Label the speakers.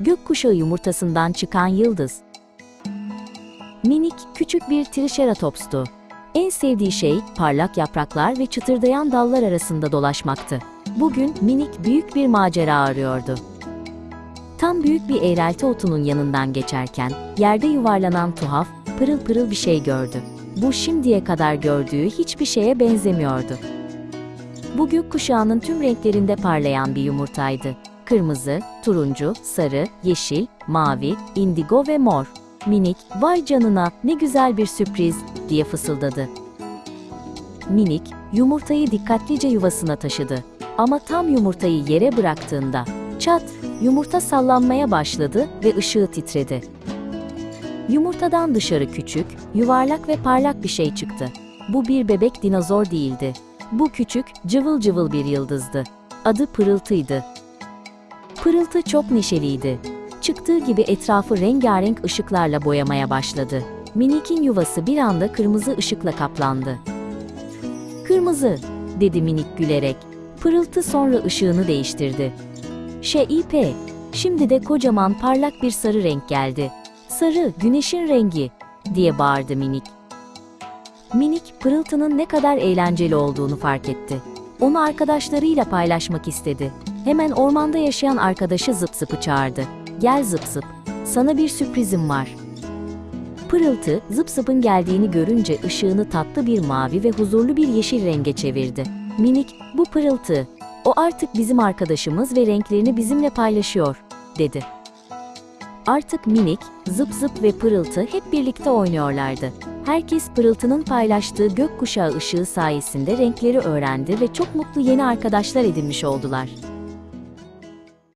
Speaker 1: gökkuşağı yumurtasından çıkan yıldız. Minik, küçük bir triceratopstu. En sevdiği şey parlak yapraklar ve çıtırdayan dallar arasında dolaşmaktı. Bugün minik büyük bir macera arıyordu. Tam büyük bir eğrelti otunun yanından geçerken yerde yuvarlanan tuhaf, pırıl pırıl bir şey gördü. Bu şimdiye kadar gördüğü hiçbir şeye benzemiyordu. Bu gökkuşağının tüm renklerinde parlayan bir yumurtaydı. Kırmızı, turuncu, sarı, yeşil, mavi, indigo ve mor. Minik, vay canına ne güzel bir sürpriz diye fısıldadı. Minik, yumurtayı dikkatlice yuvasına taşıdı. Ama tam yumurtayı yere bıraktığında, çat, yumurta sallanmaya başladı ve ışığı titredi. Yumurtadan dışarı küçük, yuvarlak ve parlak bir şey çıktı. Bu bir bebek dinozor değildi. Bu küçük, cıvıl cıvıl bir yıldızdı. Adı Pırıltı'ydı. Pırıltı çok neşeliydi. Çıktığı gibi etrafı rengarenk ışıklarla boyamaya başladı. Minik'in yuvası bir anda kırmızı ışıkla kaplandı. Kırmızı, dedi minik gülerek. Pırıltı sonra ışığını değiştirdi. Şeip, şimdi de kocaman parlak bir sarı renk geldi. Sarı, güneşin rengi, diye bağırdı minik. Minik, pırıltının ne kadar eğlenceli olduğunu fark etti. Onu arkadaşlarıyla paylaşmak istedi. Hemen ormanda yaşayan arkadaşı Zıp Zıp'ı çağırdı. Gel Zıp Zıp, sana bir sürprizim var. Pırıltı, Zıp Zıp'ın geldiğini görünce ışığını tatlı bir mavi ve huzurlu bir yeşil renge çevirdi. Minik, bu pırıltı. O artık bizim arkadaşımız ve renklerini bizimle paylaşıyor, dedi. Artık minik, zıp zıp ve pırıltı hep birlikte oynuyorlardı. Herkes pırıltının paylaştığı gökkuşağı ışığı sayesinde renkleri öğrendi ve çok mutlu yeni arkadaşlar edinmiş oldular.